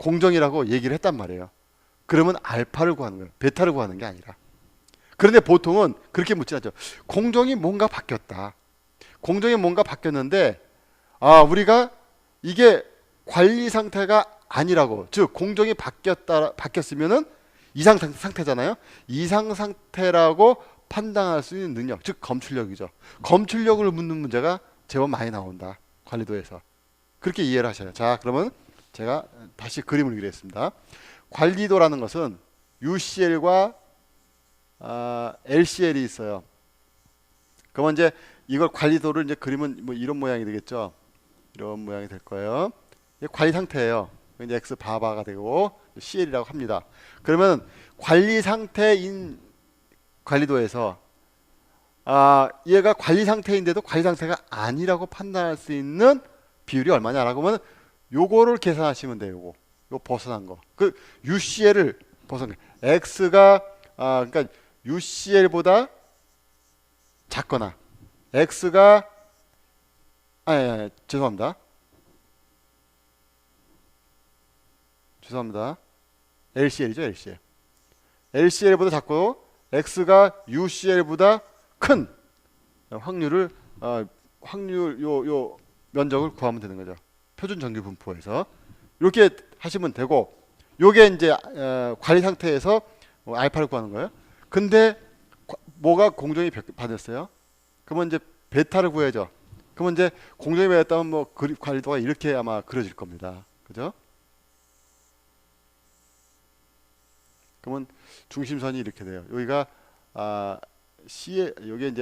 공정이라고 얘기를 했단 말이에요. 그러면 알파를 구하는 거예요. 베타를 구하는 게 아니라. 그런데 보통은 그렇게 묻지 않죠. 공정이 뭔가 바뀌었다. 공정이 뭔가 바뀌었는데 아 우리가 이게 관리 상태가 아니라고 즉 공정이 바뀌었다 바뀌었으면은 이상 상- 상태잖아요. 이상 상태라고 판단할 수 있는 능력, 즉 검출력이죠. 검출력을 묻는 문제가 제법 많이 나온다. 관리도에서 그렇게 이해를 하셔요. 자, 그러면 제가 다시 그림을 그리겠습니다. 관리도라는 것은 UCL과 아, LCL이 있어요. 그러면 이제 이걸 관리도를 이제 그리면 뭐 이런 모양이 되겠죠. 이런 모양이 될 거예요. 관리 상태예요. 이제 X 바바가 되고 CL이라고 합니다. 그러면 관리 상태인 관리도에서 아 얘가 관리 상태인데도 관리 상태가 아니라고 판단할 수 있는 비율이 얼마냐라고 하면 요거를 계산하시면 돼요. 요거 요 벗어난 거. 그 UCL을 벗어난 거. X가 아 그러니까 UCL보다 작거나 X가 아니, 아니, 아니 죄송합니다. 죄송합니다. LCL이죠, LCL. LCL보다 작고 X가 UCL보다 큰 확률을 어, 확률 요 요 면적을 구하면 되는 거죠. 표준 정규 분포에서 이렇게 하시면 되고 요게 이제 어, 관리 상태에서 뭐 알파를 구하는 거예요. 근데 과- 뭐가 공정이 벽- 받았어요? 그러면 이제 베타를 구해야죠. 그러면 이제 공정이 받았다면 뭐 관리도가 이렇게 아마 그려질 겁니다. 그죠? 그러면 중심선이 이렇게 돼요. 여기가 아 C에 여기 이제